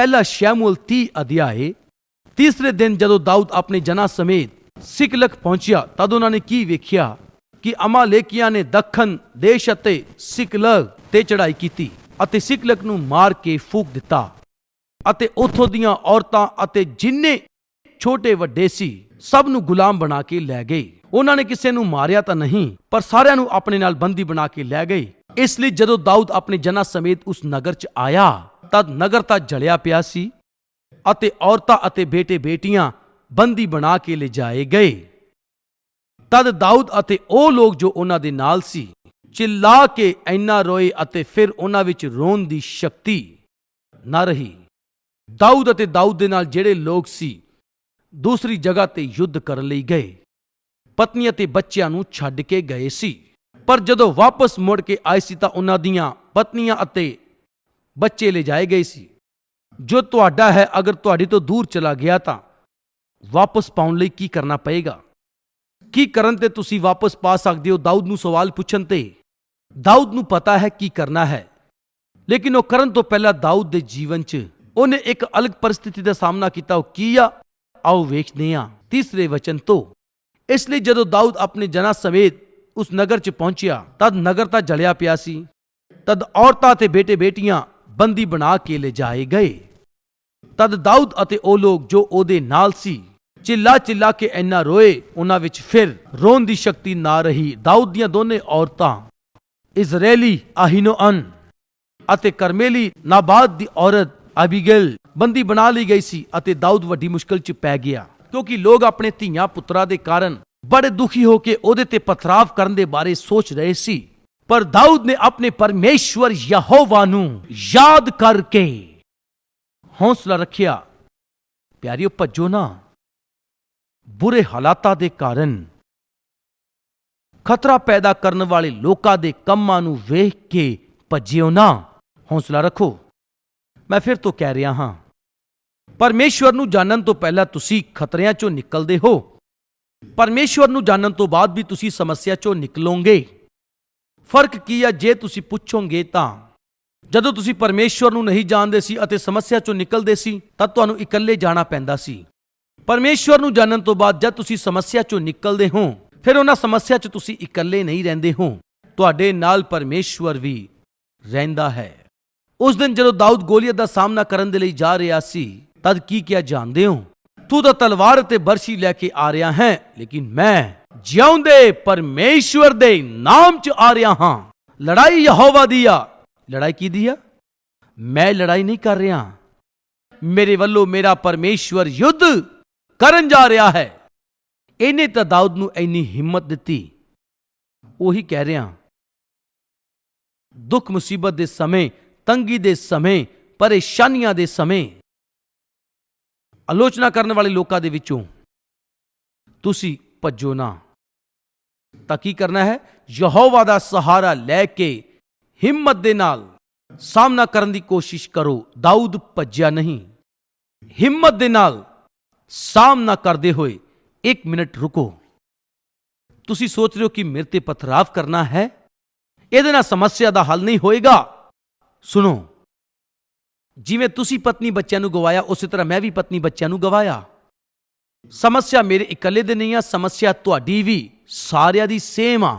ਪਹਿਲਾ ਸ਼ੈਮੂਅਲ 30 ਅਧਿਆਏ, ਤੀਸਰੇ ਦਿਨ ਜਦੋਂ ਦਾਊਦ ਆਪਣੇ ਜਨਾ ਸਮੇਤ ਸਿਕਲਕ ਪਹੁੰਚਿਆ, ਤਦ ਉਹਨਾਂ ਨੇ ਕੀ ਵੇਖਿਆ? ਕਿ ਅਮਾਲੇਕੀਆਂ ਨੇ ਦੱਖਣ ਦੇਸ਼ ਅਤੇ ਸਿਕਲਗ ਤੇ ਚੜ੍ਹਾਈ ਕੀਤੀ ਅਤੇ ਸਿਕਲਕ ਨੂੰ ਮਾਰ ਕੇ ਫੂਕ ਦਿੱਤਾ ਅਤੇ ਉਥੋਂ ਦੀਆਂ ਔਰਤਾਂ ਅਤੇ ਜਿੰਨੇ ਛੋਟੇ ਵੱਡੇ ਸੀ, ਸਭ ਨੂੰ ਗੁਲਾਮ ਬਣਾ ਕੇ ਲੈ ਗਏ। ਉਹਨਾਂ ਨੇ ਕਿਸੇ ਨੂੰ ਮਾਰਿਆ ਤਾਂ ਨਹੀਂ, ਪਰ ਸਾਰਿਆਂ ਨੂੰ ਆਪਣੇ ਨਾਲ ਬੰਦੀ ਬਣਾ ਕੇ ਲੈ ਗਏ। ਇਸ ਲਈ ਜਦੋਂ ਦਾਊਦ ਆਪਣੇ ਜਨਾਂ ਸਮੇਤ ਉਸ ਨਗਰ 'ਚ ਆਇਆ ਤਦ ਨਗਰ ਤਾਂ ਜਲਿਆ ਪਿਆ ਸੀ ਅਤੇ ਔਰਤਾਂ ਅਤੇ ਬੇਟੇ ਬੇਟੀਆਂ ਬੰਦੀ ਬਣਾ ਕੇ ਲਿਜਾਏ ਗਏ। ਤਦ ਦਾਊਦ ਅਤੇ ਉਹ ਲੋਕ ਜੋ ਉਹਨਾਂ ਦੇ ਨਾਲ ਸੀ ਚਿল্ਲਾ ਕੇ ਇੰਨਾ ਰੋਏ ਅਤੇ ਫਿਰ ਉਹਨਾਂ ਵਿੱਚ ਰੋਣ ਦੀ ਸ਼ਕਤੀ ਨਾ ਰਹੀ। ਦਾਊਦ ਅਤੇ ਦਾਊਦ ਦੇ ਨਾਲ ਜਿਹੜੇ ਲੋਕ ਸੀ, ਦੂਸਰੀ ਜਗ੍ਹਾ ਤੇ ਯੁੱਧ ਕਰਨ ਲਈ ਗਏ। ਪਤਨੀ ਅਤੇ ਬੱਚਿਆਂ ਨੂੰ ਛੱਡ ਕੇ ਗਏ ਸੀ। ਪਰ ਜਦੋਂ ਵਾਪਸ ਮੁੜ ਕੇ ਆਏ ਸੀ ਤਾਂ ਉਹਨਾਂ ਦੀਆਂ ਪਤਨੀਆਂ ਅਤੇ ਬੱਚੇ ਲੈ ਜਾਏ ਗਏ ਸੀ। ਜੋ ਤੁਹਾਡਾ ਹੈ, ਅਗਰ ਤੁਹਾਡੇ ਤੋਂ ਦੂਰ ਚਲਾ ਗਿਆ ਤਾਂ ਵਾਪਸ ਪਾਉਣ ਲਈ ਕੀ ਕਰਨਾ ਪਏਗਾ? ਕੀ ਕਰਨ ਤੇ ਤੁਸੀਂ ਵਾਪਸ ਪਾ ਸਕਦੇ ਹੋ? ਦਾਊਦ ਨੂੰ ਸਵਾਲ ਪੁੱਛਣ ਤੇ ਦਾਊਦ ਨੂੰ ਪਤਾ ਹੈ ਕੀ ਕਰਨਾ ਹੈ। ਲੇਕਿਨ ਉਹ ਕਰਨ ਤੋਂ ਪਹਿਲਾਂ ਦਾਊਦ ਦੇ ਜੀਵਨ 'ਚ ਉਹਨੇ ਇੱਕ ਅਲੱਗ ਪਰਿਸਥਿਤੀ ਦਾ ਸਾਹਮਣਾ ਕੀਤਾ। ਉਹ ਕੀ ਆ? ਆਓ ਵੇਖਦੇ ਹਾਂ ਤੀਸਰੇ ਵਚਨ ਤੋਂ। ਇਸ ਲਈ ਜਦੋਂ ਦਾਊਦ ਆਪਣੇ ਜਨਾ ਸਮੇਤ ਉਸ ਨਗਰ 'ਚ ਪਹੁੰਚਿਆ, ਤਦ ਨਗਰ ਤਾਂ ਜਲਿਆ ਪਿਆ ਸੀ। ਤਦ ਔਰਤਾਂ ਤੇ ਬੇਟੇ ਬੇਟੀਆਂ ਬੰਦੀ ਬਣਾ ਕੇ ਲਿਜਾਏ ਗਏ। ਤਦ ਦਾਊਦ ਅਤੇ ਉਹ ਲੋਕ ਜੋ ਉਹਦੇ ਨਾਲ ਸੀ ਚਿੱਲਾ ਚਿੱਲਾ ਕੇ ਇੰਨਾ ਰੋਏ, ਉਹਨਾਂ ਵਿੱਚ ਫਿਰ ਰੋਣ ਦੀ ਸ਼ਕਤੀ ਨਾ ਰਹੀ। ਦਾਊਦ ਦੀਆਂ ਦੋਨੇ ਔਰਤਾਂ ਇਜ਼ਰਾਈਲੀ ਆਹੀਨੋਅਨ ਅਤੇ ਕਰਮੇਲੀ ਨਾਬਾਦ ਦੀ ਔਰਤ ਅਬੀਗਲ ਬੰਦੀ ਬਣਾ ਲਈ ਗਈ ਸੀ ਅਤੇ ਦਾਊਦ ਵੱਡੀ ਮੁਸ਼ਕਲ 'ਚ ਪੈ ਗਿਆ, ਕਿਉਂਕਿ ਲੋਕ ਆਪਣੇ ਧੀਆਂ ਪੁੱਤਰਾਂ ਦੇ ਕਾਰਨ ਬੜੇ ਦੁਖੀ ਹੋ ਕੇ ਉਹਦੇ ਤੇ ਪਥਰਾਵ ਕਰਨ ਦੇ ਬਾਰੇ ਸੋਚ ਰਹੇ ਸੀ। ਪਰ ਦਾਊਦ ਨੇ ਆਪਣੇ ਪਰਮੇਸ਼ਵਰ ਯਹੋਵਾ ਨੂੰ ਯਾਦ ਕਰਕੇ ਹੌਸਲਾ ਰੱਖਿਆ। ਪਿਆਰਿਓ, ਭੱਜੋ ਨਾ। ਬੁਰੇ ਹਾਲਾਤਾਂ ਦੇ ਕਾਰਨ ਖਤਰਾ ਪੈਦਾ ਕਰਨ ਵਾਲੇ ਲੋਕਾਂ ਦੇ ਕੰਮਾਂ ਨੂੰ ਵੇਖ ਕੇ ਭੱਜਿਓ ਨਾ। ਹੌਸਲਾ ਰੱਖੋ। ਮੈਂ ਫਿਰ ਤੋਂ ਕਹਿ ਰਿਹਾ ਹਾਂ, ਪਰਮੇਸ਼ਵਰ ਨੂੰ ਜਾਣਨ ਤੋਂ ਪਹਿਲਾਂ ਤੁਸੀਂ ਖਤਰਿਆਂ ਚੋਂ ਨਿਕਲਦੇ ਹੋ। ਪਰਮੇਸ਼ਵਰ ਨੂੰ ਜਾਣਨ ਤੋਂ ਬਾਅਦ ਵੀ ਤੁਸੀਂ ਸਮੱਸਿਆ ਚੋਂ ਨਿਕਲੋਗੇ। ਫ਼ਰਕ ਕੀ ਹੈ ਜੇ ਤੁਸੀਂ ਪੁੱਛੋਗੇ ਤਾਂ? ਜਦੋਂ ਤੁਸੀਂ ਪਰਮੇਸ਼ਵਰ ਨੂੰ ਨਹੀਂ ਜਾਣਦੇ ਸੀ ਅਤੇ ਸਮੱਸਿਆ ਚੋਂ ਨਿਕਲਦੇ ਸੀ, ਤਾਂ ਤੁਹਾਨੂੰ ਇਕੱਲੇ ਜਾਣਾ ਪੈਂਦਾ ਸੀ। ਪਰਮੇਸ਼ਵਰ ਨੂੰ ਜਾਣਨ ਤੋਂ ਬਾਅਦ ਜਦ ਤੁਸੀਂ ਸਮੱਸਿਆ ਚੋਂ ਨਿਕਲਦੇ ਹੋ, ਫਿਰ ਉਹਨਾਂ ਸਮੱਸਿਆ 'ਚ ਤੁਸੀਂ ਇਕੱਲੇ ਨਹੀਂ ਰਹਿੰਦੇ ਹੋ। ਤੁਹਾਡੇ ਨਾਲ ਪਰਮੇਸ਼ਵਰ ਵੀ ਰਹਿੰਦਾ ਹੈ। ਉਸ ਦਿਨ ਜਦੋਂ ਦਾਊਦ ਗੋਲੀਅਤ ਦਾ ਸਾਹਮਣਾ ਕਰਨ ਦੇ ਲਈ ਜਾ ਰਿਹਾ ਸੀ, ਤਦ ਕੀ ਕਿਹਾ, ਜਾਣਦੇ ਹੋ? ਤੂੰ ਤਾਂ ਤਲਵਾਰ ਤੇ ਬਰਸ਼ੀ ਲੈ ਕੇ ਆ ਰਿਹਾ ਹੈ, ਲੇਕਿਨ ਮੈਂ ਜਿਉਂਦੇ ਪਰਮੇਸ਼ਵਰ ਦੇ ਨਾਮ 'ਚ ਆ ਰਿਹਾ ਹਾਂ। ਲੜਾਈ ਯਹੋਵਾ ਦੀ ਆ। ਲੜਾਈ ਕੀ ਦੀ ਆ? ਮੈਂ ਲੜਾਈ ਨਹੀਂ ਕਰ ਰਿਹਾ। ਮੇਰੇ ਵੱਲੋਂ ਮੇਰਾ ਪਰਮੇਸ਼ਵਰ ਯੁੱਧ ਕਰਨ ਜਾ ਰਿਹਾ ਹੈ। ਇਹਨੇ ਤਾਂ ਦਾਊਦ ਨੂੰ ਇੰਨੀ ਹਿੰਮਤ ਦਿੱਤੀ। ਉਹੀ ਕਹਿ ਰਿਹਾ, ਦੁੱਖ ਮੁਸੀਬਤ ਦੇ ਸਮੇਂ, ਤੰਗੀ ਦੇ ਸਮੇਂ, ਪਰੇਸ਼ਾਨੀਆਂ ਦੇ ਸਮੇਂ, ਆਲੋਚਨਾ ਕਰਨ ਵਾਲੇ ਲੋਕਾਂ ਦੇ ਵਿੱਚੋਂ ਤੁਸੀਂ ਭੱਜੋ ਨਾ। ਤਾਂ ਕੀ ਕਰਨਾ ਹੈ? ਯਹੋਵਾ ਦਾ ਸਹਾਰਾ ਲੈ ਕੇ ਹਿੰਮਤ ਦੇ ਨਾਲ ਸਾਹਮਣਾ ਕਰਨ ਦੀ ਕੋਸ਼ਿਸ਼ ਕਰੋ। ਦਾਊਦ ਭੱਜਿਆ ਨਹੀਂ। ਹਿੰਮਤ ਦੇ ਨਾਲ ਸਾਹਮਣਾ ਕਰਦੇ ਹੋਏ 1 ਮਿੰਟ ਰੁਕੋ। ਤੁਸੀਂ ਸੋਚ ਰਹੇ ਹੋ ਕਿ ਮੇਰੇ ਤੇ ਪਥਰਾਵ ਕਰਨਾ ਹੈ? ਇਹਦੇ ਨਾਲ ਸਮੱਸਿਆ ਦਾ ਹੱਲ ਨਹੀਂ ਹੋਏਗਾ। ਸੁਣੋ। ਜਿਵੇਂ ਤੁਸੀਂ ਪਤਨੀ ਬੱਚਿਆਂ ਨੂੰ ਗਵਾਇਆ, ਉਸੇ ਤਰ੍ਹਾਂ ਮੈਂ ਵੀ ਪਤਨੀ ਬੱਚਿਆਂ ਨੂੰ ਗਵਾਇਆ। ਸਮੱਸਿਆ ਮੇਰੇ ਇਕੱਲੇ ਦੇ ਨਹੀਂ ਆ, ਸਮੱਸਿਆ ਤੁਹਾਡੀ ਵੀ ਸਾਰਿਆਂ ਦੀ ਸੇਮ ਆ।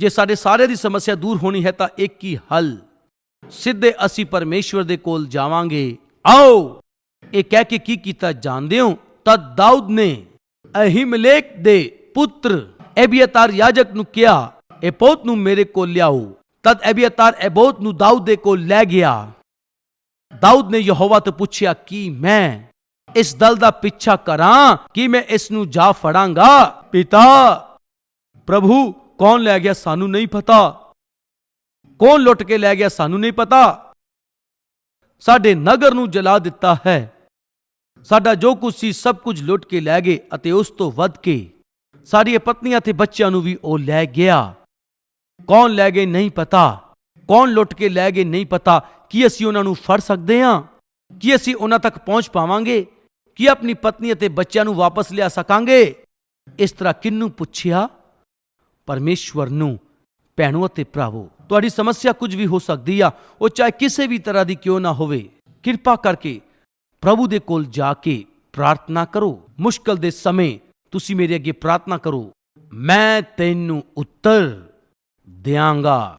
ਜੇ ਸਾਡੇ ਸਾਰਿਆਂ ਦੀ ਸਮੱਸਿਆ ਦੂਰ ਹੋਣੀ ਹੈ ਤਾਂ ਇੱਕ ਹੀ ਹੱਲ, ਸਿੱਧੇ ਅਸੀਂ ਪਰਮੇਸ਼ਵਰ ਦੇ ਕੋਲ ਜਾਵਾਂਗੇ। ਆਓ, ਇਹ ਕਹਿ ਕੇ ਕੀ ਕੀਤਾ ਜਾਣਦੇ ਹੋ? ਤਦ ਦਾਊਦ ਨੇ ਅਹਿਮਲੇਕ ਦੇ ਪੁੱਤਰ ਐਬੀਅਤਾਰ ਯਾਜਕ ਨੂੰ ਕਿਹਾ ਇਹ ਪੋਤ ਨੂੰ ਮੇਰੇ ਕੋਲ ਲਿਆਓ। ਤਦ ਐਬੀਅਤਾਰ ਐਬੋਤ ਨੂੰ ਦਾਊਦ ਦੇ ਕੋਲ ਲੈ ਗਿਆ। ਦਾਊਦ ਨੇ ਯਹੋਵਾ ਤੋਂ ਪੁੱਛਿਆ, ਕਿ ਮੈਂ ਇਸ ਦਲ ਦਾ ਪਿੱਛਾ ਕਰਾਂ, ਕਿ ਮੈਂ ਇਸ ਨੂੰ ਜਾ ਫੜਾਂਗਾ? ਪਿਤਾ, ਪ੍ਰਭੂ, ਕੌਣ ਲੈ ਗਿਆ ਸਾਨੂੰ ਨਹੀਂ ਪਤਾ? ਕੌਣ ਲੁੱਟ ਕੇ ਲੈ ਗਿਆ ਸਾਨੂੰ ਨਹੀਂ ਪਤਾ? ਸਾਡੇ ਨਗਰ ਨੂੰ ਜਲਾ ਦਿੱਤਾ ਹੈ। ਸਾਡਾ ਜੋ ਕੁਝ ਸੀ ਸਭ ਕੁਝ ਲੁੱਟ ਕੇ ਲੈ ਗਏ ਅਤੇ ਉਸ ਤੋਂ ਵੱਧ ਕੇ ਸਾਡੀਆਂ ਪਤਨੀਆਂ ਤੇ ਬੱਚਿਆਂ ਨੂੰ ਵੀ ਉਹ ਲੈ ਗਿਆ। ਕੌਣ ਲੈ ਗਏ ਨਹੀਂ ਪਤਾ? ਕੌਣ ਲੁੱਟ ਕੇ ਲੈ ਗਏ ਨਹੀਂ ਪਤਾ? ਕੀ ਅਸੀਂ ਉਹਨਾਂ ਨੂੰ ਫੜ ਸਕਦੇ ਹਾਂ? ਕੀ ਅਸੀਂ ਉਹਨਾਂ ਤੱਕ ਪਹੁੰਚ ਪਾਵਾਂਗੇ? ਕੀ ਆਪਣੀ ਪਤਨੀ ਅਤੇ ਬੱਚਿਆਂ ਨੂੰ ਵਾਪਸ ਲਿਆ ਸਕਾਂਗੇ? ਇਸ ਤਰ੍ਹਾਂ ਕਿੰਨੂੰ ਪੁੱਛਿਆ? ਪਰਮੇਸ਼ਵਰ ਨੂੰ, ਭੈਣੋ ਅਤੇ ਭਰਾਵੋ, ਤੁਹਾਡੀ ਸਮੱਸਿਆ ਕੁਝ ਵੀ ਹੋ ਸਕਦੀ ਆ, ਉਹ ਚਾਹੇ ਕਿਸੇ ਵੀ ਤਰ੍ਹਾਂ ਦੀ ਕਿਉਂ ਨਾ ਹੋਵੇ। ਕਿਰਪਾ ਕਰਕੇ ਪ੍ਰਭੂ ਦੇ ਕੋਲ ਜਾ ਕੇ ਪ੍ਰਾਰਥਨਾ ਕਰੋ। ਮੁਸ਼ਕਲ ਦੇ ਸਮੇਂ ਤੁਸੀਂ ਮੇਰੇ ਅੱਗੇ ਪ੍ਰਾਰਥਨਾ ਕਰੋ। ਮੈਂ ਤੈਨੂੰ ਉੱਤਰ ਦਿਆਂਗਾ।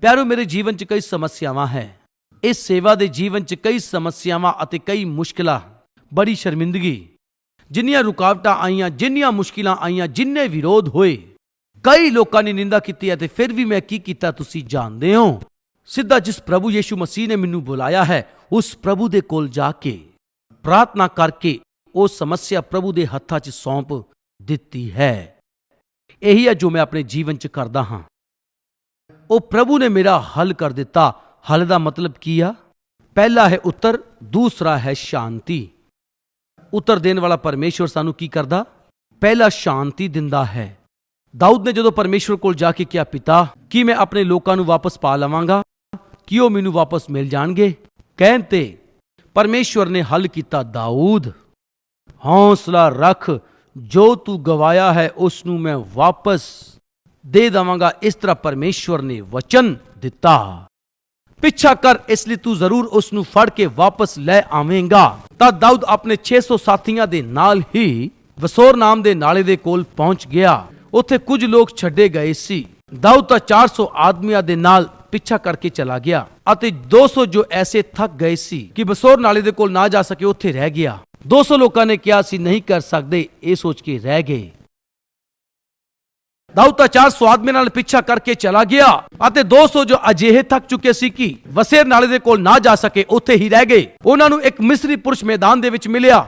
ਪਿਆਰੋ, ਮੇਰੇ ਜੀਵਨ 'ਚ ਕਈ ਸਮੱਸਿਆਵਾਂ ਹੈ। ਇਸ ਸੇਵਾ ਦੇ ਜੀਵਨ 'ਚ ਕਈ ਸਮੱਸਿਆਵਾਂ ਅਤੇ ਕਈ ਮੁਸ਼ਕਲਾਂ ਬੜੀ ਸ਼ਰਮਿੰਦਗੀ। ਜਿੰਨੀਆਂ ਰੁਕਾਵਟਾਂ ਆਈਆਂ, ਜਿੰਨੀਆਂ ਮੁਸ਼ਕਿਲਾਂ ਆਈਆਂ, ਜਿੰਨੇ ਵਿਰੋਧ ਹੋਏ, ਕਈ ਲੋਕਾਂ ਨੇ ਨਿੰਦਾ ਕੀਤੀ ਹੈ ਅਤੇ ਫਿਰ ਵੀ ਮੈਂ ਕੀ ਕੀਤਾ ਤੁਸੀਂ ਜਾਣਦੇ ਹੋ? ਸਿੱਧਾ ਜਿਸ ਪ੍ਰਭੂ ਯੀਸ਼ੂ ਮਸੀਹ ਨੇ ਮੈਨੂੰ ਬੁਲਾਇਆ ਹੈ, ਉਸ ਪ੍ਰਭੂ ਦੇ ਕੋਲ ਜਾ ਕੇ ਪ੍ਰਾਰਥਨਾ ਕਰਕੇ ਉਹ ਸਮੱਸਿਆ ਪ੍ਰਭੂ ਦੇ ਹੱਥਾਂ 'ਚ ਸੌਂਪ ਦਿੱਤੀ ਹੈ। ਇਹੀ ਹੈ ਜੋ ਮੈਂ ਆਪਣੇ ਜੀਵਨ 'ਚ ਕਰਦਾ ਹਾਂ। ਉਹ ਪ੍ਰਭੂ ਨੇ ਮੇਰਾ ਹੱਲ ਕਰ ਦਿੱਤਾ। ਹੱਲ ਦਾ ਮਤਲਬ ਕੀ ਆ? ਪਹਿਲਾ ਹੈ ਉੱਤਰ, ਦੂਸਰਾ ਹੈ ਸ਼ਾਂਤੀ। ਉਤਰ ਦੇਣ ਵਾਲਾ ਪਰਮੇਸ਼ਵਰ ਸਾਨੂੰ ਕੀ ਕਰਦਾ? ਪਹਿਲਾ ਸ਼ਾਂਤੀ ਦਿੰਦਾ ਹੈ। ਦਾਊਦ ਨੇ ਜਦੋਂ ਪਰਮੇਸ਼ਵਰ ਕੋਲ ਜਾ ਕੇ ਕਿਹਾ, ਪਿਤਾ, ਕੀ ਮੈਂ ਆਪਣੇ ਲੋਕਾਂ ਨੂੰ ਵਾਪਸ ਪਾ ਲਵਾਂਗਾ? ਕੀ ਉਹ ਮੈਨੂੰ ਵਾਪਸ ਮਿਲ ਜਾਣਗੇ? ਕਹਿਣ ਤੇ ਪਰਮੇਸ਼ਵਰ ਨੇ ਹੱਲ ਕੀਤਾ ਦਾਊਦ। ਹੌਸਲਾ ਰੱਖ, ਜੋ ਤੂੰ ਗਵਾਇਆ ਹੈ, ਉਸ ਨੂੰ ਮੈਂ ਵਾਪਸ ਦੇ ਦਵਾਂਗਾ। ਇਸ ਤਰ੍ਹਾਂ ਪਰਮੇਸ਼ਵਰ ਨੇ ਵਚਨ ਦਿੱਤਾ। ਪਿੱਛਾ ਕਰ, ਇਸ ਲਈ ਤੂੰ ਜ਼ਰੂਰ ਉਸ ਨੂੰ ਫੜ ਕੇ ਵਾਪਸ ਲੈ ਆਵੇਂਗਾ। ਤਾਂ ਦਾਊਦ ਆਪਣੇ 600 ਸਾਥੀਆਂ ਦੇ ਨਾਲ ਹੀ ਵਸੋਰ ਨਾਮ ਦੇ ਨਾਲੇ ਦੇ ਕੋਲ ਪਹੁੰਚ ਗਿਆ। ਉੱਥੇ ਕੁਝ ਲੋਕ ਛੱਡੇ ਗਏ ਸੀ। ਦਾਊਦ ਤਾਂ 400 ਆਦਮੀਆਂ ਦੇ ਨਾਲ ਪਿੱਛਾ ਕਰਕੇ ਚਲਾ ਗਿਆ ਅਤੇ 200 ਜੋ ਐਸੇ ਥੱਕ ਗਏ ਸੀ ਕਿ ਬਸੋਰ ਨਾਲੇ ਦੇ ਕੋਲ ਨਾ ਜਾ ਸਕੇ, ਉੱਥੇ ਰਹਿ ਗਿਆ। 200 ਲੋਕਾਂ ਨੇ ਕਿਹਾ ਸੀ ਨਹੀਂ ਕਰ ਸਕਦੇ, ਇਹ ਸੋਚ ਕੇ ਰਹਿ ਗਏ। ਦਾਊਦ ਤਾਂ 400 ਨਾਲ ਪਿੱਛਾ ਕਰਕੇ ਚਲਾ ਗਿਆ ਅਤੇ 200 ਜੋ ਅਜਿਹੇ ਥੱਕ ਚੁੱਕੇ ਸੀ ਕਿ ਵਸੇਰ ਨਾਲੇ ਦੇ ਕੋਲ ਨਾ ਜਾ ਸਕੇ ਉੱਥੇ ਹੀ ਰਹਿ ਗਏ ਉਹਨਾਂ ਨੂੰ ਇੱਕ ਮਿਸਰੀ ਪੁਰਸ਼ ਮੈਦਾਨ ਦੇ ਵਿੱਚ ਮਿਲਿਆ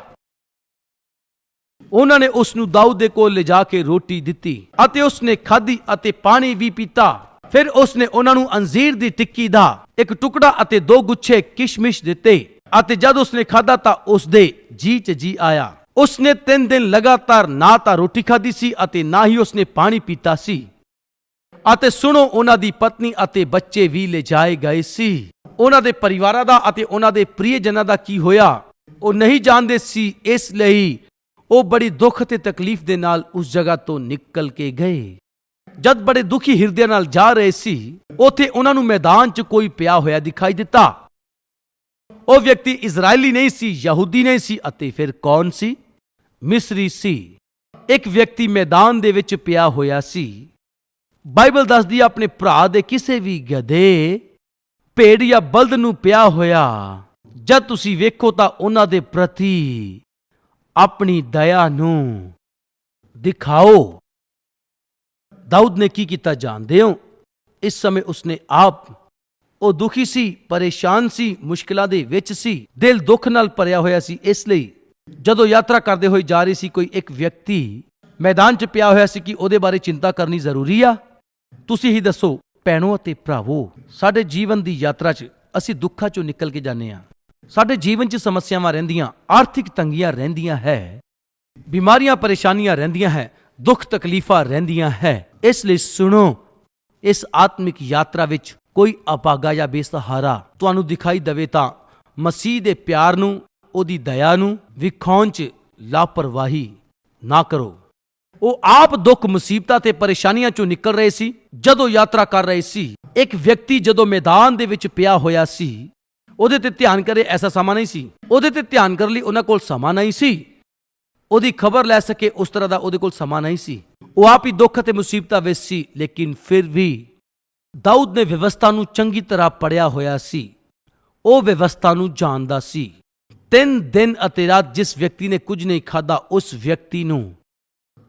ਉਹਨਾਂ ਨੇ ਉਸ ਨੂੰ ਦਾਊਦ ਦੇ ਕੋਲ ਲਿਜਾ ਕੇ ਰੋਟੀ ਦਿੱਤੀ ਅਤੇ ਉਸਨੇ ਖਾਧੀ ਅਤੇ ਪਾਣੀ ਵੀ ਪੀਤਾ ਫਿਰ ਉਸਨੇ ਉਹਨਾਂ ਨੂੰ ਅੰਜੀਰ ਦੀ ਟਿੱਕੀ ਦਾ ਇੱਕ ਟੁਕੜਾ ਅਤੇ ਦੋ ਗੁੱਛੇ ਕਿਸ਼ਮਿਸ਼ ਦਿੱਤੇ ਅਤੇ ਜਦ ਉਸਨੇ ਖਾਧਾ ਤਾਂ ਉਸਦੇ ਜੀ ਚ ਜੀ ਆਇਆ ਉਸਨੇ ਤਿੰਨ ਦਿਨ ਲਗਾਤਾਰ ਨਾ ਤਾਂ ਰੋਟੀ ਖਾਧੀ ਸੀ ਅਤੇ ਨਾ ਹੀ ਉਸਨੇ ਪਾਣੀ ਪੀਤਾ ਸੀ। ਅਤੇ ਸੁਣੋ, ਉਹਨਾਂ ਦੀ ਪਤਨੀ ਅਤੇ ਬੱਚੇ ਵੀ ਲੈ ਜਾਏ ਗਏ ਸੀ। ਉਹਨਾਂ ਦੇ ਪਰਿਵਾਰਾਂ ਦਾ ਅਤੇ ਉਹਨਾਂ ਦੇ ਪ੍ਰਿਯਜਨਾਂ ਦਾ ਕੀ ਹੋਇਆ? ਉਹ ਨਹੀਂ ਜਾਣਦੇ ਸੀ, ਇਸ ਲਈ ਉਹ ਬੜੀ ਦੁੱਖ ਤੇ ਤਕਲੀਫ ਦੇ ਨਾਲ ਉਸ ਜਗ੍ਹਾ ਤੋਂ ਨਿਕਲ ਕੇ ਗਏ। ਜਦ ਬੜੇ ਦੁਖੀ ਹਿਰਦੇ ਨਾਲ ਜਾ ਰਹੇ ਸੀ, ਉੱਥੇ ਉਹਨਾਂ ਨੂੰ ਮੈਦਾਨ 'ਚ ਕੋਈ ਪਿਆ ਹੋਇਆ ਦਿਖਾਈ ਦਿੱਤਾ। ਉਹ ਵਿਅਕਤੀ ਇਜ਼ਰਾਈਲੀ ਨਹੀਂ ਸੀ, ਯਹੂਦੀ ਨਹੀਂ ਸੀ ਅਤੇ ਫਿਰ ਕੌਣ ਸੀ? ਮਿਸਰੀ ਸੀ। ਇੱਕ ਵਿਅਕਤੀ ਮੈਦਾਨ ਦੇ ਵਿੱਚ ਪਿਆ ਹੋਇਆ ਸੀ। ਬਾਈਬਲ ਦੱਸਦੀ ਆਪਣੇ ਭਰਾ ਦੇ ਕਿਸੇ ਵੀ ਗਧੇ, ਭੇਡ ਜਾਂ ਬਲਦ ਨੂੰ ਪਿਆ ਹੋਇਆ। ਜਦ ਤੁਸੀਂ ਵੇਖੋ ਤਾਂ ਉਹਨਾਂ ਦੇ ਪ੍ਰਤੀ ਆਪਣੀ ਦਇਆ ਨੂੰ ਦਿਖਾਓ। ਦਾਊਦ ਨੇ ਕੀ ਕੀਤਾ ਜਾਣਦੇ ਹੋ? ਇਸ ਸਮੇਂ ਉਸਨੇ ਆਪ, ਉਹ ਦੁਖੀ ਸੀ, ਪਰੇਸ਼ਾਨ ਸੀ, ਮੁਸ਼ਕਲਾਂ ਦੇ ਵਿੱਚ ਸੀ, ਦਿਲ ਦੁੱਖ ਨਾਲ ਭਰਿਆ ਹੋਇਆ ਸੀ, ਇਸ ਲਈ ਜਦੋਂ ਯਾਤਰਾ ਕਰਦੇ ਹੋਏ ਜਾ ਰਹੀ ਸੀ ਕੋਈ ਇੱਕ ਵਿਅਕਤੀ ਮੈਦਾਨ 'ਚ ਪਿਆ ਹੋਇਆ ਸੀ ਕਿ ਉਹਦੇ ਬਾਰੇ ਚਿੰਤਾ ਕਰਨੀ ਜ਼ਰੂਰੀ ਆ, ਤੁਸੀਂ ਹੀ ਦੱਸੋ, ਭੈਣੋ ਅਤੇ ਭਰਾਵੋ, ਸਾਡੇ ਜੀਵਨ ਦੀ ਯਾਤਰਾ 'ਚ ਅਸੀਂ ਦੁੱਖਾਂ 'ਚੋਂ ਨਿਕਲ ਕੇ ਜਾਂਦੇ ਆ ਸਾਡੇ ਜੀਵਨ 'ਚ ਸਮੱਸਿਆਵਾਂ ਰਹਿੰਦੀਆਂ, ਆਰਥਿਕ ਤੰਗੀਆਂ ਰਹਿੰਦੀਆਂ ਹੈ, ਬਿਮਾਰੀਆਂ, ਪਰੇਸ਼ਾਨੀਆਂ ਰਹਿੰਦੀਆਂ ਹੈ, ਦੁੱਖ ਤਕਲੀਫਾਂ ਰਹਿੰਦੀਆਂ ਹੈ। ਇਸ ਲਈ ਸੁਣੋ, ਇਸ ਆਤਮਿਕ ਯਾਤਰਾ ਵਿੱਚ ਕੋਈ ਅਪਾਗਾ ਜਾਂ ਬੇਸਹਾਰਾ ਤੁਹਾਨੂੰ ਦਿਖਾਈ ਦੇਵੇ ਤਾਂ ਮਸੀਹ ਦੇ ਪਿਆਰ ਨੂੰ ਉਹਦੀ ਦਇਆ ਨੂੰ ਵਿਖਾਉਣ 'ਚ ਲਾਪਰਵਾਹੀ ਨਾ ਕਰੋ। ਉਹ ਆਪ ਦੁੱਖ ਮੁਸੀਬਤਾਂ ਤੇ ਪਰੇਸ਼ਾਨੀਆਂ 'ਚੋਂ ਨਿਕਲ ਰਹੇ ਸੀ, ਜਦੋਂ ਯਾਤਰਾ ਕਰ ਰਹੇ ਸੀ। ਇੱਕ ਵਿਅਕਤੀ ਜਦੋਂ ਮੈਦਾਨ ਦੇ ਵਿੱਚ ਪਿਆ ਹੋਇਆ ਸੀ, ਉਹਦੇ ਤੇ ਧਿਆਨ ਕਰੇ ਐਸਾ ਸਮਾਂ ਨਹੀਂ ਸੀ। ਉਹਦੇ ਤੇ ਧਿਆਨ ਕਰਨ ਲਈ ਉਹਨਾਂ ਕੋਲ ਸਮਾਂ ਨਹੀਂ ਸੀ। ਉਹਦੀ ਖਬਰ ਲੈ ਸਕੇ ਉਸ ਤਰ੍ਹਾਂ ਦਾ ਉਹਦੇ ਕੋਲ ਸਮਾਂ ਨਹੀਂ ਸੀ। ਉਹ ਆਪ ਹੀ ਦੁੱਖ ਅਤੇ ਮੁਸੀਬਤਾਂ ਵਿੱਚ ਸੀ, ਲੇਕਿਨ ਫਿਰ ਵੀ ਦਾਊਦ ਨੇ ਵਿਵਸਥਾ ਨੂੰ ਚੰਗੀ ਤਰ੍ਹਾਂ ਪੜਿਆ ਹੋਇਆ ਸੀ। ਉਹ ਵਿਵਸਥਾ ਨੂੰ ਜਾਣਦਾ ਸੀ। ਤਿੰਨ ਦਿਨ ਅਤੇ ਰਾਤ ਜਿਸ ਵਿਅਕਤੀ ਨੇ ਕੁਝ ਨਹੀਂ ਖਾਦਾ ਉਸ ਵਿਅਕਤੀ ਨੂੰ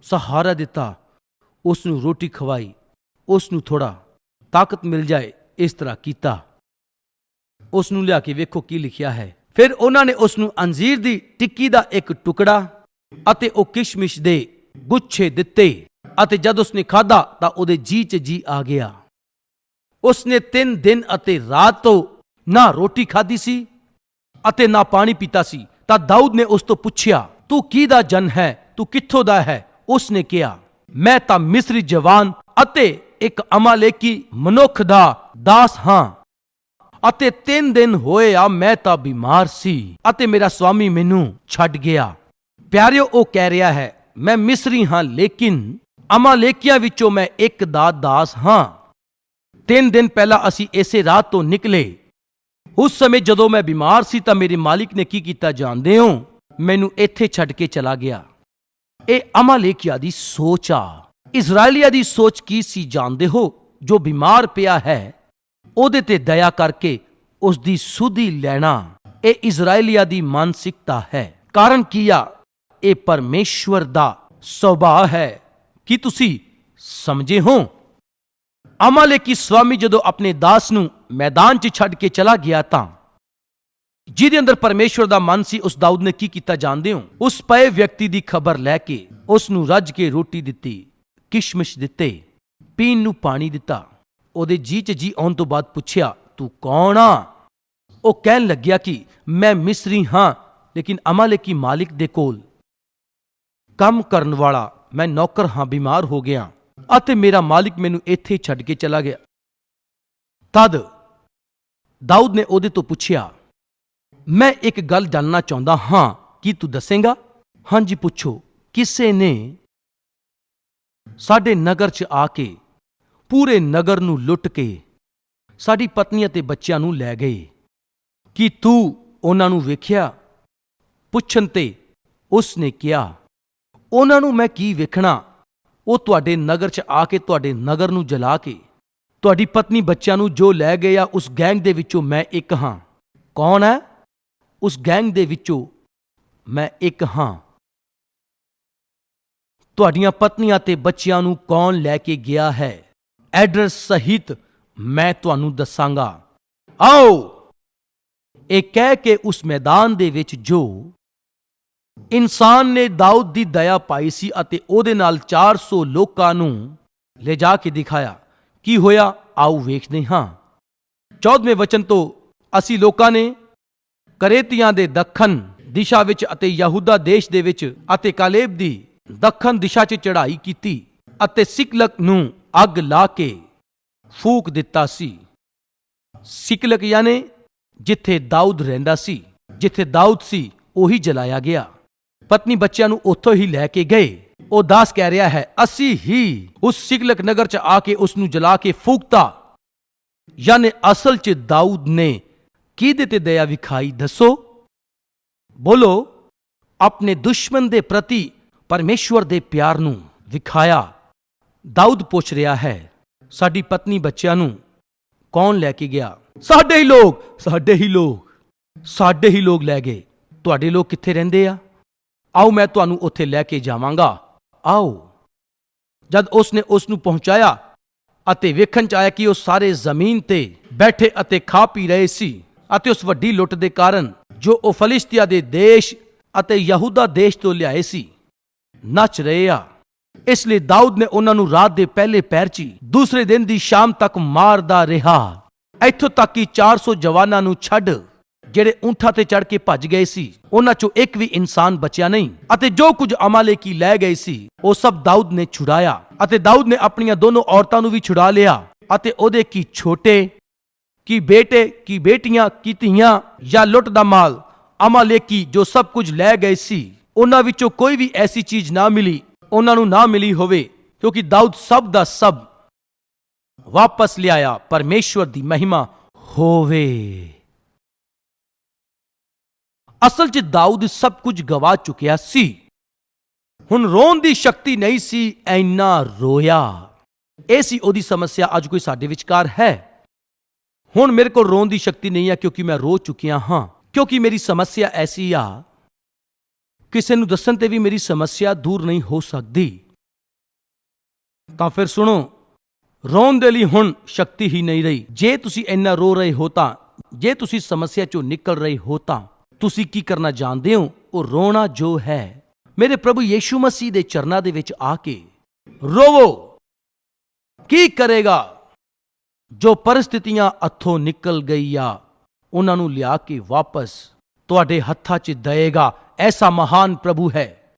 ਸਹਾਰਾ ਦਿੱਤਾ, ਉਸ ਨੂੰ ਰੋਟੀ ਖਵਾਈ, ਉਸ ਨੂੰ ਥੋੜਾ ਤਾਕਤ ਮਿਲ ਜਾਏ, ਇਸ ਤਰ੍ਹਾਂ ਕੀਤਾ। ਉਸ ਨੂੰ ਲਿਆ ਕੇ ਵੇਖੋ ਕੀ ਲਿਖਿਆ ਹੈ। ਫਿਰ ਉਹਨਾਂ ਨੇ ਉਸ ਨੂੰ ਅੰਜੀਰ ਦੀ ਟਿੱਕੀ ਦਾ ਇੱਕ ਟੁਕੜਾ ਅਤੇ ਉਹ ਕਿਸ਼ਮਿਸ਼ ਦੇ ਗੁੱਛੇ ਦਿੱਤੇ ਅਤੇ ਜਦ ਉਸਨੇ ਖਾਦਾ ਤਾਂ ਉਹਦੇ ਜੀ 'ਚ ਜੀ ਆ ਗਿਆ। ਉਸਨੇ ਤਿੰਨ ਦਿਨ ਅਤੇ ਰਾਤ ਤੋਂ ਨਾ ਰੋਟੀ ਖਾਧੀ ਸੀ ਅਤੇ ਨਾ ਪਾਣੀ ਪੀਤਾ ਸੀ, ਤਾਂ ਦਾਊਦ ਨੇ ਉਸ ਤੋਂ ਪੁੱਛਿਆ, ਤੂੰ ਕੀ ਦਾ ਜਨ ਹੈ? ਤੂੰ ਕਿੱਥੋਂ ਦਾ ਹੈ? ਉਸਨੇ ਕਿਹਾ, ਮੈਂ ਤਾਂ ਮਿਸਰੀ ਜਵਾਨ ਅਤੇ ਇੱਕ ਅਮਾਲੇਕੀ ਮਨੁੱਖ ਦਾ ਦਾਸ ਹਾਂ ਅਤੇ ਤਿੰਨ ਦਿਨ ਹੋਏ ਆ ਮੈਂ ਤਾਂ ਬਿਮਾਰ ਸੀ ਅਤੇ ਮੇਰਾ ਸਵਾਮੀ ਮੈਨੂੰ ਛੱਡ ਗਿਆ। ਪਿਆਰਿਓ, ਉਹ ਕਹਿ ਰਿਹਾ ਹੈ, ਮੈਂ ਮਿਸਰੀ ਹਾਂ, ਲੇਕਿਨ ਅਮਾਲੇਕੀਆਂ ਵਿੱਚੋਂ ਮੈਂ ਇੱਕ ਦਾ ਦਾਸ ਹਾਂ। ਤਿੰਨ ਦਿਨ ਪਹਿਲਾਂ ਅਸੀਂ ਇਸੇ ਰਾਤ ਤੋਂ ਨਿਕਲੇ ਉਸ ਸਮੇਂ ਜਦੋਂ ਮੈਂ ਬਿਮਾਰ ਸੀ ਤਾਂ ਮੇਰੇ ਮਾਲਿਕ ਨੇ ਕੀ ਕੀਤਾ ਜਾਣਦੇ ਹੋ? ਮੈਨੂੰ ਇੱਥੇ ਛੱਡ ਕੇ ਚਲਾ ਗਿਆ। ਇਹ ਅਮਾਲੇਕੀਆ ਦੀ ਸੋਚ ਆ। ਇਜ਼ਰਾਈਲੀਆ ਦੀ ਸੋਚ ਕੀ ਸੀ ਜਾਣਦੇ ਹੋ? ਜੋ ਬਿਮਾਰ ਪਿਆ ਹੈ, ਉਹਦੇ ਤੇ ਦਇਆ ਕਰਕੇ ਉਸ ਦੀ ਸੁਧੀ ਲੈਣਾ। ਇਹ ਇਜ਼ਰਾਈਲੀਆ ਦੀ ਮਾਨਸਿਕਤਾ ਹੈ। ਕਾਰਨ ਕੀ ਆ? ਇਹ ਪਰਮੇਸ਼ਵਰ ਦਾ ਸੁਭਾਅ ਹੈ। ਕੀ ਤੁਸੀਂ ਸਮਝੇ ਹੋ? ਅਮਾਲੇਕੀ ਸਵਾਮੀ ਜਦੋਂ ਆਪਣੇ ਦਾਸ ਨੂੰ ਮੈਦਾਨ 'ਚ ਛੱਡ ਕੇ ਚਲਾ ਗਿਆ ਤਾਂ ਜਿਹਦੇ ਅੰਦਰ ਪਰਮੇਸ਼ਵਰ ਦਾ ਮਨ ਸੀ ਉਸ ਦਾਊਦ ਨੇ ਕੀ ਕੀਤਾ ਜਾਣਦੇ ਹੋ ਉਸ ਪਏ ਵਿਅਕਤੀ ਦੀ ਖਬਰ ਲੈ ਕੇ ਉਸ ਨੂੰ ਰੱਜ ਕੇ ਰੋਟੀ ਦਿੱਤੀ ਕਿਸ਼ਮਿਸ਼ ਦਿੱਤੇ ਪੀਣ ਨੂੰ ਪਾਣੀ ਦਿੱਤਾ ਉਹਦੇ ਜੀ 'ਚ ਜੀ ਆਉਣ ਤੋਂ ਬਾਅਦ ਪੁੱਛਿਆ ਤੂੰ ਕੌਣ ਆ ਉਹ ਕਹਿਣ ਲੱਗਿਆ ਕਿ ਮੈਂ ਮਿਸਰੀ ਹਾਂ ਲੇਕਿਨ ਅਮਾਲੇਕੀ ਮਾਲਿਕ ਦੇ ਕੋਲ ਕੰਮ ਕਰਨ ਵਾਲਾ ਮੈਂ ਨੌਕਰ ਹਾਂ ਬਿਮਾਰ ਹੋ ਗਿਆ ਅਤੇ ਮੇਰਾ ਮਾਲਿਕ ਮੈਨੂੰ ਇੱਥੇ ਛੱਡ ਕੇ ਚਲਾ ਗਿਆ ਤਦ ਦਾਊਦ ਨੇ ਉਹਦੇ ਤੋਂ ਪੁੱਛਿਆ, ਮੈਂ ਇੱਕ ਗੱਲ ਜਾਣਨਾ ਚਾਹੁੰਦਾ ਹਾਂ, ਕੀ ਤੂੰ ਦੱਸੇਂਗਾ? ਹਾਂਜੀ, ਪੁੱਛੋ, ਕਿਸੇ ਨੇ ਸਾਡੇ ਨਗਰ 'ਚ ਆ ਕੇ ਪੂਰੇ ਨਗਰ ਨੂੰ ਲੁੱਟ ਕੇ ਸਾਡੀ ਪਤਨੀ ਅਤੇ ਬੱਚਿਆਂ ਨੂੰ ਲੈ ਗਏ। ਕੀ ਤੂੰ ਉਹਨਾਂ ਨੂੰ ਵੇਖਿਆ? ਪੁੱਛਣ ਤੇ ਉਸ ਨੇ ਕਿਹਾ, ਉਹਨਾਂ ਨੂੰ ਮੈਂ ਕੀ ਵੇਖਣਾ? ਉਹ ਤੁਹਾਡੇ ਨਗਰ 'ਚ ਆ ਕੇ ਤੁਹਾਡੇ ਨਗਰ ਨੂੰ ਜਲਾ ਕੇ ਤੁਹਾਡੀ ਪਤਨੀ ਬੱਚਿਆਂ ਨੂੰ ਜੋ ਲੈ ਗਏ ਆ, ਉਸ ਗੈਂਗ ਦੇ ਵਿੱਚੋਂ ਮੈਂ ਇੱਕ ਹਾਂ। ਕੌਣ ਹੈ? ਉਸ ਗੈਂਗ ਦੇ ਵਿੱਚੋਂ ਮੈਂ ਇੱਕ ਹਾਂ। ਤੁਹਾਡੀਆਂ ਪਤਨੀਆਂ ਤੇ ਬੱਚਿਆਂ ਨੂੰ ਕੌਣ ਲੈ ਕੇ ਗਿਆ ਹੈ? ਐਡਰੈਸ ਸਹਿਤ ਮੈਂ ਤੁਹਾਨੂੰ ਦੱਸਾਂਗਾ। ਆਓ! ਇਹ ਕਹਿ ਕੇ ਉਸ ਮੈਦਾਨ ਦੇ ਵਿੱਚ ਜੋ ਇਨਸਾਨ ਨੇ ਦਾਊਦ ਦੀ ਦਇਆ ਪਾਈ ਸੀ ਅਤੇ ਉਹਦੇ ਨਾਲ 400 ਲੋਕਾਂ ਨੂੰ ਲੈ ਜਾ ਕੇ ਦਿਖਾਇਆ। ਕੀ ਹੋਇਆ? ਆਓ ਵੇਖਦੇ ਹਾਂ। 14ਵੇਂ ਵਚਨ ਤੋਂ ਅਸੀਂ ਲੋਕਾਂ ਨੇ ਕਰੇਤੀਆਂ ਦੇ ਦੱਖਣ ਦਿਸ਼ਾ ਵਿੱਚ ਅਤੇ ਯਹੂਦਾ ਦੇਸ਼ ਦੇ ਵਿੱਚ ਅਤੇ ਕਾਲੇਬ ਦੀ ਦੱਖਣ ਦਿਸ਼ਾ 'ਚ ਚੜ੍ਹਾਈ ਕੀਤੀ ਅਤੇ ਸਿਕਲਕ ਨੂੰ ਅੱਗ ਲਾ ਕੇ ਫੂਕ ਦਿੱਤਾ ਸੀ। ਸਿਕਲਕ ਯਾਨੀ ਜਿੱਥੇ ਦਾਊਦ ਰਹਿੰਦਾ ਸੀ, ਜਿੱਥੇ ਦਾਊਦ ਸੀ, ਉਹੀ ਜਲਾਇਆ ਗਿਆ। ਪਤਨੀ ਬੱਚਿਆਂ ਨੂੰ ਉੱਥੋਂ ਹੀ ਲੈ ਕੇ ਗਏ। ਉਹ ਦਾਸ ਕਹਿ ਰਿਹਾ ਹੈ, ਅਸੀਂ ਹੀ ਉਸ ਸ਼ਿਗਲਕ ਨਗਰ 'ਚ ਆ ਕੇ ਉਸ ਨੂੰ ਜਲਾ ਕੇ ਫੂਕਤਾ। ਯਾਨੀ ਅਸਲ 'ਚ ਦਾਊਦ ਨੇ ਕਿਹਦੇ ਤੇ ਦਇਆ ਵਿਖਾਈ ਦੱਸੋ? ਬੋਲੋ, ਆਪਣੇ ਦੁਸ਼ਮਣ ਦੇ ਪ੍ਰਤੀ ਪਰਮੇਸ਼ਵਰ ਦੇ ਪਿਆਰ ਨੂੰ ਵਿਖਾਇਆ। ਦਾਊਦ ਪੁੱਛ ਰਿਹਾ ਹੈ, ਸਾਡੀ ਪਤਨੀ ਬੱਚਿਆਂ ਨੂੰ ਕੌਣ ਲੈ ਕੇ ਗਿਆ? ਸਾਡੇ ਹੀ ਲੋਕ, ਸਾਡੇ ਹੀ ਲੋਕ, ਸਾਡੇ ਹੀ ਲੋਕ ਲੈ ਗਏ। ਤੁਹਾਡੇ ਲੋਕ ਕਿੱਥੇ ਰਹਿੰਦੇ ਆ? ਆਓ ਮੈਂ ਤੁਹਾਨੂੰ ਉੱਥੇ ਲੈ ਕੇ ਜਾਵਾਂਗਾ। ਆਓ। ਜਦ ਉਸ ਨੇ ਉਸ ਨੂੰ ਪਹੁੰਚਾਇਆ ਅਤੇ ਵੇਖਣ ਚ ਆਇਆ ਕਿ ਉਹ ਸਾਰੇ ਜ਼ਮੀਨ ਤੇ ਬੈਠੇ ਅਤੇ ਖਾ ਪੀ ਰਹੇ ਸੀ ਅਤੇ ਉਸ ਵੱਡੀ ਲੁੱਟ ਦੇ ਕਾਰਨ ਜੋ ਉਹ ਫਲਿਸਤੀਆ ਦੇ ਦੇਸ਼ ਅਤੇ ਯਹੂਦਾ ਦੇਸ਼ ਤੋਂ ਲਿਆਏ ਸੀ, ਨੱਚ ਰਹੇ ਆ। ਇਸ ਲਈ ਦਾਊਦ ਨੇ ਉਹਨਾਂ ਨੂੰ ਰਾਤ ਦੇ ਪਹਿਲੇ ਪੈਰ 'ਚ ਹੀ ਦੂਸਰੇ ਦਿਨ ਦੀ ਸ਼ਾਮ ਤੱਕ ਮਾਰਦਾ ਰਿਹਾ। ਇੱਥੋਂ ਤੱਕ ਕਿ 400 ਜਵਾਨਾਂ ਨੂੰ ਛੱਡ ਜਿਹੜੇ ਊਂਠਾਂ ਤੇ ਚੜ ਕੇ ਭੱਜ ਗਏ ਸੀ, ਉਹਨਾਂ 'ਚੋਂ ਇੱਕ ਵੀ ਇਨਸਾਨ ਬਚਿਆ ਨਹੀਂ। ਅਤੇ ਜੋ ਕੁਝ ਅਮਾਲੇਕੀ ਲੈ ਗਏ ਸੀ, ਉਹ ਸਭ ਦਾਊਦ ਨੇ ਛੁਡਾਇਆ। ਅਤੇ ਦਾਊਦ ਨੇ ਆਪਣੀਆਂ ਦੋਨੋਂ ਔਰਤਾਂ ਨੂੰ ਵੀ ਛੁਡਾ ਲਿਆ। ਅਤੇ ਉਹਦੇ ਕੀ ਛੋਟੇ, ਕੀ ਬੇਟੇ, ਕੀ ਬੇਟੀਆਂ, ਕੀ ਧੀਆਂ ਜਾਂ ਲੁੱਟ ਦਾ ਮਾਲ ਅਮਾਲੇਕੀ ਜੋ ਸਭ ਕੁਝ ਲੈ ਗਏ ਸੀ, ਉਹਨਾਂ ਵਿੱਚੋਂ ਕੋਈ ਵੀ ਐਸੀ ਚੀਜ਼ ਨਾ ਮਿਲੀ, ਉਹਨਾਂ ਨੂੰ ਨਾ ਮਿਲੀ ਹੋਵੇ, ਕਿਉਂਕਿ ਦਾਊਦ ਸਭ ਦਾ ਸਭ ਵਾਪਸ ਲਿਆਇਆ, ਪਰਮੇਸ਼ਵਰ ਦੀ ਮਹਿਮਾ ਹੋਵੇ। ਅਸਲ 'ਚ ਦਾਊਦ ਸਭ ਕੁਝ ਗਵਾ ਚੁੱਕਿਆ ਸੀ। ਹੁਣ ਰੋਣ ਦੀ ਸ਼ਕਤੀ ਨਹੀਂ ਸੀ, ਐਨਾ ਰੋਇਆ। ਇਹ ਸੀ ਉਹਦੀ ਸਮੱਸਿਆ, ਅੱਜ ਕੋਈ ਸਾਡੇ ਵਿਚਕਾਰ ਹੈ। ਹੁਣ ਮੇਰੇ ਕੋਲ ਰੋਣ ਦੀ ਸ਼ਕਤੀ ਨਹੀਂ ਹੈ ਕਿਉਂਕਿ ਮੈਂ ਰੋ ਚੁੱਕਿਆ ਹਾਂ। ਕਿਉਂਕਿ ਮੇਰੀ ਸਮੱਸਿਆ ਐਸੀ ਆ, ਕਿਸੇ ਨੂੰ ਦੱਸਣ ਤੇ ਵੀ ਮੇਰੀ ਸਮੱਸਿਆ ਦੂਰ ਨਹੀਂ ਹੋ ਸਕਦੀ। ਤਾਂ ਫਿਰ ਸੁਣੋ, ਰੋਣ ਦੇ ਲਈ ਹੁਣ ਸ਼ਕਤੀ ਹੀ ਨਹੀਂ ਰਹੀ। ਜੇ ਤੁਸੀਂ ਇੰਨਾ ਰੋ ਰਹੇ ਹੋ ਤਾਂ, ਜੇ ਤੁਸੀਂ ਸਮੱਸਿਆ ਚੋਂ ਨਿਕਲ ਰਹੇ ਹੋ ਤਾਂ। ਤੁਸੀਂ ਕੀ ਕਰਨਾ ਜਾਣਦੇ ਹੋ? ਉਹ ਰੋਣਾ ਜੋ ਹੈ। ਮੇਰੇ ਪ੍ਰਭੂ ਯੀਸ਼ੂ ਮਸੀਹ ਦੇ ਚਰਨਾਂ ਦੇ ਵਿੱਚ ਆ ਕੇ ਰੋਵੋ। ਕੀ ਕਰੇਗਾ? ਜੋ ਪਰਿਸਥਿਤੀਆਂ ਅੱਥੋਂ ਨਿਕਲ ਗਈ ਆ, ਉਹਨਾਂ ਨੂੰ ਲਿਆ ਕੇ ਵਾਪਸ ਤੁਹਾਡੇ ਹੱਥਾਂ 'ਚ ਦਏਗਾ। ਐਸਾ ਮਹਾਨ ਪ੍ਰਭੂ ਹੈ।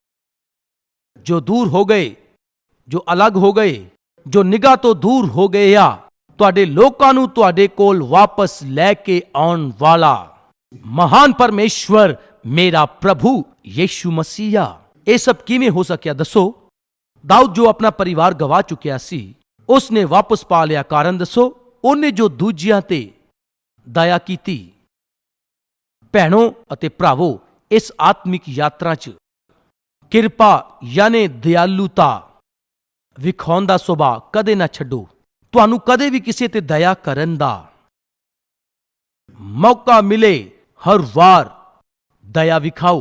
ਜੋ ਦੂਰ ਹੋ ਗਏ, ਜੋ ਅਲੱਗ ਹੋ ਗਏ, ਜੋ ਨਿਗਾਹ ਤੋਂ ਦੂਰ ਹੋ ਗਏ ਆ, ਤੁਹਾਡੇ ਲੋਕਾਂ ਨੂੰ ਤੁਹਾਡੇ ਕੋਲ ਵਾਪਸ ਲੈ ਕੇ ਆਉਣ ਵਾਲਾ ਮਹਾਨ ਪਰਮੇਸ਼ਵਰ ਮੇਰਾ ਪ੍ਰਭੂ ਯੀਸ਼ੂ ਮਸੀਹਾ ਇਹ ਸਭ ਕਿਵੇਂ ਹੋ ਸਕਿਆ ਦੱਸੋ ਦਾਊਦ ਜੋ ਆਪਣਾ ਪਰਿਵਾਰ ਗਵਾ ਚੁੱਕਿਆ ਸੀ ਉਸ ਨੇ ਵਾਪਸ ਪਾ ਲਿਆ ਕਾਰਨ ਦੱਸੋ ਉਹਨੇ ਜੋ ਦੂਜਿਆਂ ਤੇ ਦਇਆ ਕੀਤੀ ਭੈਣੋ ਅਤੇ ਭਰਾਵੋ ਇਸ ਆਤਮਿਕ ਯਾਤਰਾ 'ਚ ਕਿਰਪਾ ਯਾਨੀ ਦਿਆਲੂਤਾ ਵਿਖਾਉਣ ਦਾ ਸੁਭਾਅ ਕਦੇ ਨਾ ਛੱਡੋ ਤੁਹਾਨੂੰ ਕਦੇ ਵੀ ਕਿਸੇ ਤੇ ਦਇਆ ਕਰਨ ਦਾ ਮੌਕਾ ਮਿਲੇ ਹਰ ਵਾਰ ਦਇਆ ਵਿਖਾਓ।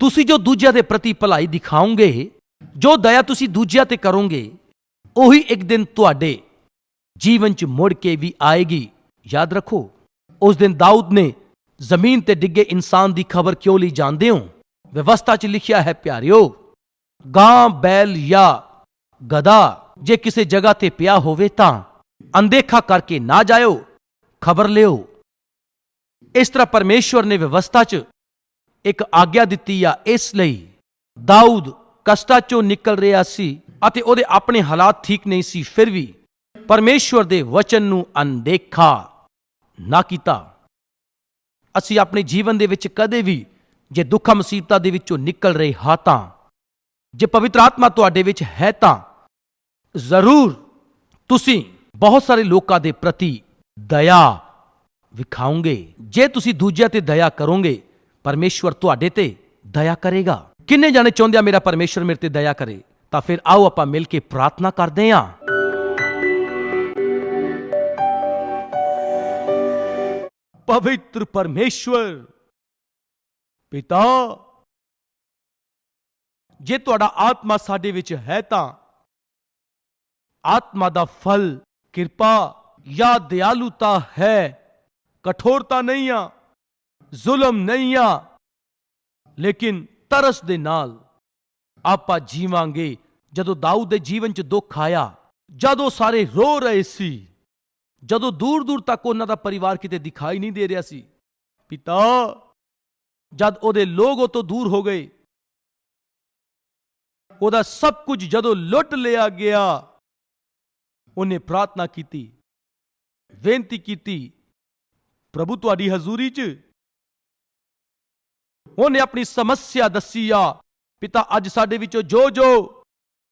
ਤੁਸੀਂ ਜੋ ਦੂਜਿਆਂ ਦੇ ਪ੍ਰਤੀ ਭਲਾਈ ਦਿਖਾਓਗੇ, ਜੋ ਦਇਆ ਤੁਸੀਂ ਦੂਜਿਆਂ ਤੇ ਕਰੋਗੇ, ਉਹੀ ਇੱਕ ਦਿਨ ਤੁਹਾਡੇ ਜੀਵਨ 'ਚ ਮੁੜ ਕੇ ਵੀ ਆਏਗੀ। ਯਾਦ ਰੱਖੋ, ਉਸ ਦਿਨ ਦਾਊਦ ਨੇ ਜ਼ਮੀਨ ਤੇ ਡਿੱਗੇ ਇਨਸਾਨ ਦੀ ਖਬਰ ਕਿਉਂ ਲਈ ਜਾਣਦੇ ਹੋ? ਵਿਵਸਥਾ 'ਚ ਲਿਖਿਆ ਹੈ, ਪਿਆਰਿਓ, ਗਾਂ, ਬੈਲ ਜਾਂ ਗਦਾ ਜੇ ਕਿਸੇ ਜਗ੍ਹਾ ਤੇ ਪਿਆ ਹੋਵੇ ਤਾਂ ਅਨਦੇਖਾ ਕਰਕੇ ਨਾ ਜਾਇਓ, ਖਬਰ ਲਿਓ। ਇਸ ਤਰ੍ਹਾਂ ਪਰਮੇਸ਼ਵਰ ਨੇ ਵਿਵਸਥਾ 'ਚ ਇੱਕ ਆਗਿਆ ਦਿੱਤੀ ਆ, ਇਸ ਲਈ ਦਾਊਦ ਕਸ਼ਟਾਂ 'ਚੋਂ ਨਿਕਲ ਰਿਹਾ ਸੀ ਅਤੇ ਉਹਦੇ ਆਪਣੇ ਹਾਲਾਤ ਠੀਕ ਨਹੀਂ ਸੀ, ਫਿਰ ਵੀ ਪਰਮੇਸ਼ਵਰ ਦੇ ਵਚਨ ਨੂੰ ਅਣਦੇਖਾ ਨਾ ਕੀਤਾ। ਅਸੀਂ ਆਪਣੇ ਜੀਵਨ ਦੇ ਵਿੱਚ ਕਦੇ ਵੀ ਜੇ ਦੁੱਖਾਂ ਮੁਸੀਬਤਾਂ ਦੇ ਵਿੱਚੋਂ ਨਿਕਲ ਰਹੇ ਹਾਂ ਤਾਂ, ਜੇ ਪਵਿੱਤਰ ਆਤਮਾ ਤੁਹਾਡੇ ਵਿੱਚ ਹੈ ਤਾਂ ਜ਼ਰੂਰ ਤੁਸੀਂ ਬਹੁਤ ਸਾਰੇ ਲੋਕਾਂ ਦੇ ਪ੍ਰਤੀ ਦਇਆ ਵਿਖਾਉਂਗੇ। ਜੇ ਤੁਸੀਂ ਦੂਜਿਆਂ ਤੇ ਦਇਆ ਕਰੋਗੇ, ਪਰਮੇਸ਼ਵਰ ਤੁਹਾਡੇ ਤੇ ਦਇਆ ਕਰੇਗਾ। ਕਿੰਨੇ ਜਾਣੇ ਚਾਹੁੰਦੇ ਆ ਮੇਰਾ ਪਰਮੇਸ਼ਵਰ ਮੇਰੇ ਤੇ ਦਇਆ ਕਰੇ? ਤਾਂ ਫਿਰ ਆਓ ਆਪਾਂ ਮਿਲ ਕੇ ਪ੍ਰਾਰਥਨਾ ਕਰਦੇ ਹਾਂ ਪਵਿੱਤਰ ਪਰਮੇਸ਼ਵਰ, ਪਿਤਾ, ਜੇ ਤੁਹਾਡਾ ਆਤਮਾ ਸਾਡੇ ਵਿੱਚ ਹੈ ਤਾਂ ਆਤਮਾ ਦਾ ਫਲ, ਕਿਰਪਾ ਜਾਂ ਦਿਆਲੂਤਾ ਹੈ। ਕਠੋਰਤਾ ਨਹੀਂ ਆ ਜ਼ੁਲਮ ਨਹੀਂ ਆ ਲੇਕਿਨ ਤਰਸ ਦੇ ਨਾਲ ਆਪਾਂ ਜੀਵਾਂਗੇ ਜਦੋਂ ਦਾਊਦ ਦੇ ਜੀਵਨ 'ਚ ਦੁੱਖ ਆਇਆ ਜਦੋਂ ਸਾਰੇ ਰੋ ਰਹੇ ਸੀ ਜਦੋਂ ਦੂਰ ਦੂਰ ਤੱਕ ਉਹਨਾਂ ਦਾ ਪਰਿਵਾਰ ਕਿਤੇ ਦਿਖਾਈ ਨਹੀਂ ਦੇ ਰਿਹਾ ਸੀ ਪਿਤਾ ਜਦ ਉਹਦੇ ਲੋਕ ਉਹ ਤੋਂ ਦੂਰ ਹੋ ਗਏ ਉਹਦਾ ਸਭ ਕੁਝ ਜਦੋਂ ਲੁੱਟ ਲਿਆ ਗਿਆ ਉਹਨੇ ਪ੍ਰਾਰਥਨਾ ਕੀਤੀ ਬੇਨਤੀ ਕੀਤੀ ਪ੍ਰਭੂ ਤੁਹਾਡੀ ਹਜ਼ੂਰੀ 'ਚ। ਉਹਨੇ ਆਪਣੀ ਸਮੱਸਿਆ ਦੱਸੀ ਆ, ਪਿਤਾ ਅੱਜ ਸਾਡੇ ਵਿੱਚੋਂ ਜੋ ਜੋ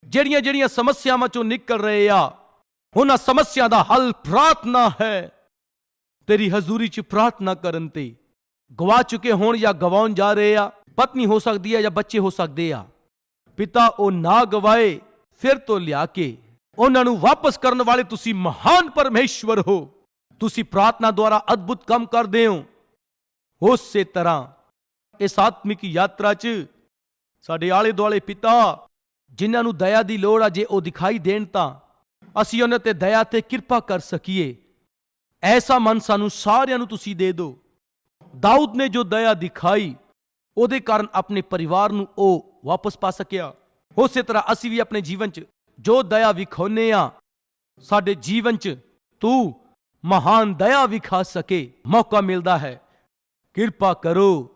ਜਿਹੜੀਆਂ ਜਿਹੜੀਆਂ ਸਮੱਸਿਆਵਾਂ ਚੋਂ ਨਿਕਲ ਰਹੇ ਆ, ਉਹਨਾਂ ਸਮੱਸਿਆ ਦਾ ਹੱਲ ਪ੍ਰਾਰਥਨਾ ਹੈ। ਤੇਰੀ ਹਜ਼ੂਰੀ 'ਚ ਪ੍ਰਾਰਥਨਾ ਕਰਨ ਤੇ ਗਵਾ ਚੁੱਕੇ ਹੋਣ ਜਾਂ ਗਵਾਉਣ ਜਾ ਰਹੇ ਆ, ਪਤਨੀ ਹੋ ਸਕਦੀ ਹੈ ਜਾਂ ਬੱਚੇ ਹੋ ਸਕਦੇ ਆ। ਪਿਤਾ, ਉਹ ਨਾ ਗਵਾਏ, ਫਿਰ ਤੋਂ ਲਿਆ ਕੇ, ਉਹਨਾਂ ਨੂੰ ਵਾਪਸ ਕਰਨ ਵਾਲੇ ਤੁਸੀਂ ਮਹਾਨ ਪਰਮੇਸ਼ਵਰ ਹੋ। ਤੁਸੀਂ ਪ੍ਰਾਰਥਨਾ ਦੁਆਰਾ ਅਦਭੁਤ ਕੰਮ ਕਰਦੇ ਹੋ ਉਸੇ ਤਰ੍ਹਾਂ ਇਸ ਆਤਮਿਕ ਯਾਤਰਾ 'ਚ ਸਾਡੇ ਆਲੇ ਦੁਆਲੇ ਪਿਤਾ ਜਿਨ੍ਹਾਂ ਨੂੰ ਦਇਆ ਦੀ ਲੋੜ ਆ ਜੇ ਉਹ ਦਿਖਾਈ ਦੇਣ ਤਾਂ ਅਸੀਂ ਉਹਨਾਂ ਤੇ ਦਇਆ ਤੇ ਕਿਰਪਾ ਕਰ ਸਕੀਏ ਐਸਾ ਮਨ ਸਾਨੂੰ ਸਾਰਿਆਂ ਨੂੰ ਤੁਸੀਂ ਦੇ ਦਿਓ ਦਾਊਦ ਨੇ ਜੋ ਦਇਆ ਦਿਖਾਈ ਉਹਦੇ ਕਾਰਨ ਆਪਣੇ ਪਰਿਵਾਰ ਨੂੰ ਉਹ ਵਾਪਸ ਪਾ ਸਕਿਆ ਉਸੇ ਤਰ੍ਹਾਂ ਅਸੀਂ ਵੀ ਆਪਣੇ ਜੀਵਨ 'ਚ ਜੋ ਦਇਆ ਵਿਖਾਉਨੇ ਆ ਸਾਡੇ ਜੀਵਨ 'ਚ ਤੂੰ ਮਹਾਨ ਦਇਆ ਵਿਖਾ ਸਕੇ, ਮੌਕਾ ਮਿਲਦਾ ਹੈ। ਕਿਰਪਾ ਕਰੋ,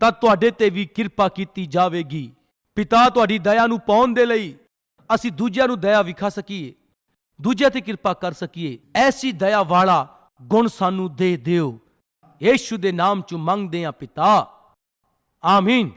ਤਾਂ ਤੁਹਾਡੇ ਤੇ ਵੀ ਕਿਰਪਾ ਕੀਤੀ ਜਾਵੇਗੀ। ਪਿਤਾ ਤੁਹਾਡੀ ਦਇਆ ਨੂੰ ਪਾਉਣ ਦੇ ਲਈ ਅਸੀਂ ਦੂਜਿਆਂ ਨੂੰ ਦਇਆ ਵਿਖਾ ਸਕੀਏ। ਦੂਜਿਆਂ ਤੇ ਕਿਰਪਾ ਕਰ ਸਕੀਏ। ਐਸੀ ਦਇਆ ਵਾਲਾ ਗੁਣ ਸਾਨੂੰ ਦੇ ਦਿਓ। ਯੇਸ਼ੂ ਦੇ ਨਾਮ ਚ ਮੰਗਦੇ ਆ ਪਿਤਾ। ਆਮੀਨ।